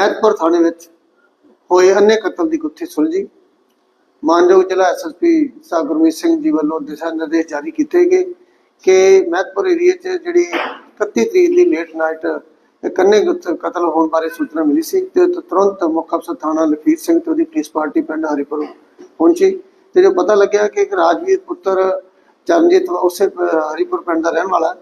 ਮਹਿਤਪੁਰ ਥਾਣੇ ਵਿੱਚ ਹੋਏ ਅੰਨੇ ਕਤਲ ਦੀ ਗੁੱਥੀ ਸੁਲਝੀ ਮਾਨਯੋਗ ਜ਼ਿਲ੍ਹਾ ਐਸਐਸਪੀ ਸਾਹਿਬ ਸਿੰਘ ਜੀ ਵੱਲੋਂ ਦਿਸ਼ਾ ਨਿਰਦੇਸ਼ ਜਾਰੀ ਕੀਤੇ ਗਏ ਕਿ ਮਹਿਤਪੁਰ ਏਰੀਆ 'ਚ ਜਿਹੜੀ 31 ਤਰੀਕ ਦੀ ਲੇਟ ਨਾਈਟ ਕੰਨੇ ਕਤਲ ਹੋਣ ਬਾਰੇ ਸੂਚਨਾ ਮਿਲੀ ਸੀ ਤੇ ਤੁਰੰਤ ਮੁੱਖ ਅਫਸਰ ਥਾਣਾ ਲਖੀਰ ਸਿੰਘ ਤੇ ਉਹਦੀ ਪੁਲਿਸ ਪਾਰਟੀ ਪਿੰਡ ਹਰੀਪੁਰ ਪਹੁੰਚੀ ਤੇ ਜੋ ਪਤਾ ਲੱਗਿਆ ਕਿ ਇੱਕ ਰਾਜਵੀਰ ਪੁੱਤਰ ਚਰਨਜੀਤ ਉਸੇ ਹਰੀਪੁਰ ਪਿੰਡ ਦਾ ਰਹਿਣ ਵਾਲਾ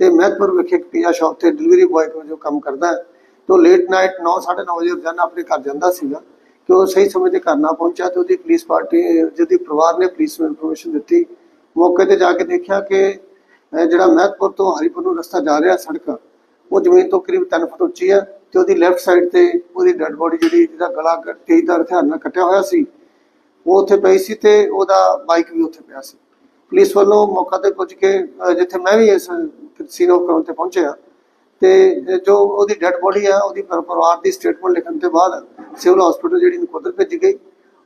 ਤੇ ਮਹਿਤਪੁਰ ਵਿਖੇ ਇੱਕ ਪੀਜ਼ਾ ਸ਼ਾਪ ਤੇ ਡਿਲੀਵਰੀ ਬॉय ਜੋ ਕੰਮ ਕਰਦਾ ਹੈ। ਤੋਂ ਲੇਟ ਨਾਈਟ 9:30 ਵਜੇ ਰੋਜ਼ਾਨਾ ਆਪਣੇ ਘਰ ਜਾਂਦਾ ਸੀਗਾ ਕਿ ਉਹ ਸਹੀ ਸਮੇਂ ਤੇ ਘਰ ਨਾ ਪਹੁੰਚਿਆ ਤੇ ਉਹਦੀ ਪੁਲਿਸ ਪਾਰਟੀ ਜਿਹਦੀ ਪਰਿਵਾਰ ਨੇ ਪੁਲਿਸ ਨੂੰ ਇਨਫੋਰਮੇਸ਼ਨ ਦਿੱਤੀ। ਮੌਕੇ ਤੇ ਜਾ ਕੇ ਦੇਖਿਆ ਕਿ ਜਿਹੜਾ ਮਹਿਤਪੁਰ ਤੋਂ ਹਰੀਪੁਰ ਨੂੰ ਰਸਤਾ ਜਾ ਰਿਹਾ ਸੜਕ, ਉਹ ਜ਼ਮੀਨ ਤੋਂ ਕਰੀਬ 3 ਫੁੱਟ ਉੱਚੀ ਹੈ ਤੇ ਉਹਦੀ ਲੈਫਟ ਸਾਈਡ ਤੇ ਉਹਦੀ ਡੈੱਡ ਬੋਡੀ ਜਿਹੜੀ ਜਿਹਦਾ ਗਲਾ ਕ- ਤੇਜ਼ਦਾਰ ਹਥਿਆਰ ਨਾਲ ਕੱਟਿਆ ਹੋਇਆ ਸੀ, ਉਹ ਉੱਥੇ ਪਈ ਸੀ ਤੇ ਉਹਦਾ ਬਾਈਕ ਵੀ ਉੱਥੇ ਪਿਆ ਸੀ। ਪੁਲਿਸ ਵੱਲੋਂ ਮੌਕਾ ਤੇ ਪੁੱਜ ਕੇ ਜਿੱਥੇ ਮੈਂ ਵੀ ਇਸ ਸੀਨ ਆਫ ਕਰਾਉਣ ਤੇ ਪਹੁੰਚਿਆ ਤੇ ਜੋ ਉਹਦੀ ਡੈੱਡ ਬੋਡੀ ਆ, ਉਹਦੀ ਪਰਿਵਾਰ ਦੀ ਸਟੇਟਮੈਂਟ ਲਿਖਣ ਤੋਂ ਬਾਅਦ ਸਿਵਲ ਹਸਪੀਟਲ ਜਿਹੜੀ ਨਕੋਦਰ ਭੇਜੀ ਗਈ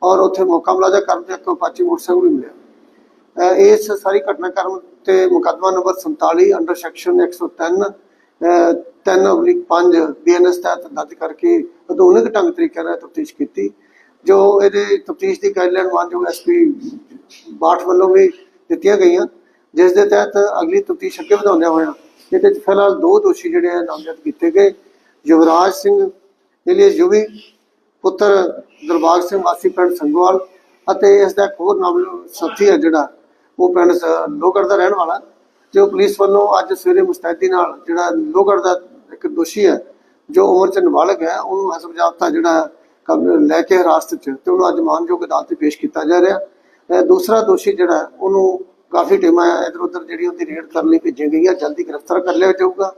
ਔਰ ਉੱਥੇ ਮੌਕਾ ਮੁਲਾਜ਼ਾ ਕਰਨ ਤੇ ਇੱਕ ਪਾਚੀ ਮੋਟਰਸਾਈਕਲ ਵੀ ਮਿਲਿਆ। ਇਸ ਸਾਰੀ ਘਟਨਾਕ੍ਰਮ ਤੇ ਮੁਕੱਦਮਾ ਨੰਬਰ 47 ਅੰਡਰ ਸੈਕਸ਼ਨ 103 ਅਹ 3/5 ਬੀਐਨਐਸ ਤਹਿਤ ਦਰਜ ਕਰਕੇ ਆਧੁਨਿਕ ਢੰਗ ਤਰੀਕੇ ਨਾਲ ਤਫਤੀਸ਼ ਕੀਤੀ, ਜੋ ਇਹਦੇ ਤਫਤੀਸ਼ ਦੀ ਗਾਈਡਲਾਈਨ ਮਾਨਯੋਗ ਐਸਪੀ ਬਾਠ ਵੱਲੋਂ ਵੀ ਦਿੱਤੀਆਂ ਗਈਆਂ। ਜਿਸ ਦੇ ਤਹਿਤ ਅਗਲੀ ਤਫਤੀਸ਼ ਅੱਗੇ ਵਧਾਉਂਦਿਆਂ ਹੋਇਆ ਇਹਦੇ ਵਿੱਚ ਫਿਲਹਾਲ ਦੋ ਦੋਸ਼ੀ ਜਿਹੜੇ ਆ ਨਾਮਜ਼ਦ ਕੀਤੇ ਗਏ। ਯੁਵਰਾਜ ਸਿੰਘ ਇਲੀਅਸ ਯੁਵੀ ਪੁੱਤਰ ਦਰਬਾਗ ਸਿੰਘ ਵਾਸੀ ਪਿੰਡ ਸੰਗਵਾਲ ਅਤੇ ਇਸ ਦਾ ਇੱਕ ਹੋਰ ਨਾਮ ਸਾਥੀ ਹੈ ਜਿਹੜਾ, ਉਹ ਪਿੰਡ ਸ- ਲੋਹਗੜ੍ਹ ਦਾ ਰਹਿਣ ਵਾਲਾ। ਜੋ ਪੁਲਿਸ ਵੱਲੋਂ ਅੱਜ ਸਵੇਰੇ ਮੁਸਤੈਦੀ ਨਾਲ ਜਿਹੜਾ ਲੋਹਗੜ੍ਹ ਦਾ ਇੱਕ ਦੋਸ਼ੀ ਹੈ ਜੋ ਉਮਰ ਚ ਨਾਬਾਲਗ ਹੈ, ਉਹਨੂੰ ਹਸਬ ਜਾਬਤਾ ਜਿਹੜਾ ਕਬ- ਲੈ ਕੇ ਹਿਰਾਸਤ ਚ, ਤੇ ਉਹਨੂੰ ਅੱਜ ਮਾਨਯੋਗ ਅਦਾਲਤ 'ਚ ਪੇਸ਼ ਕੀਤਾ ਜਾ ਰਿਹਾ। ਦੂਸਰਾ ਦੋਸ਼ੀ ਜਿਹੜਾ, ਉਹਨੂੰ ਕਾਫੀ ਟੀਮਾਂ ਇਧਰ ਉਧਰ ਜਿਹੜੀ ਉਹਦੀ ਰੇਡ ਕਰਨ ਲਈ ਭੇਜੀਆਂ ਗਈਆਂ, ਜਲਦੀ ਗ੍ਰਿਫਤਾਰ ਕਰ ਲਿਆ ਜਾਊਗਾ।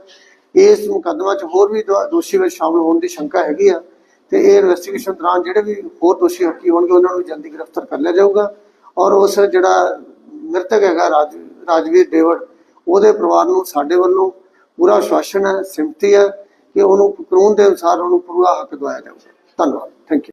ਇਸ ਮੁਕੱਦਮਾ 'ਚ ਹੋਰ ਵੀ ਦੋ- ਦੋਸ਼ੀ ਵਿੱਚ ਸ਼ਾਮਲ ਹੋਣ ਦੀ ਸ਼ੰਕਾ ਹੈਗੀ ਆ ਤੇ ਇਹ ਇਨਵੈਸਟੀਗੇਸ਼ਨ ਦੌਰਾਨ ਜਿਹੜੇ ਵੀ ਹੋਰ ਦੋਸ਼ੀ ਹੱਕੀ ਹੋਣਗੇ, ਉਹਨਾਂ ਨੂੰ ਜਲਦੀ ਗ੍ਰਿਫਤਾਰ ਕਰ ਲਿਆ ਜਾਊਗਾ। ਔਰ ਉਸ ਜਿਹੜਾ ਮ੍ਰਿਤਕ ਹੈਗਾ ਰਾਜ, ਰਾਜਵੀਰ ਡੇਵਿਡ ਉਹਦੇ ਪਰਿਵਾਰ ਨੂੰ, ਸਾਡੇ ਵੱਲੋਂ ਪੂਰਾ ਆਸ਼ਵਾਸਨ ਹੈ ਸਿਮਤੀ ਹੈ ਕਿ ਉਹਨੂੰ ਕਾਨੂੰਨ ਦੇ ਅਨੁਸਾਰ ਉਹਨੂੰ ਪੂਰਾ ਹੱਕ ਦਿਵਾਇਆ ਜਾਊਗਾ। ਧੰਨਵਾਦ। Thank you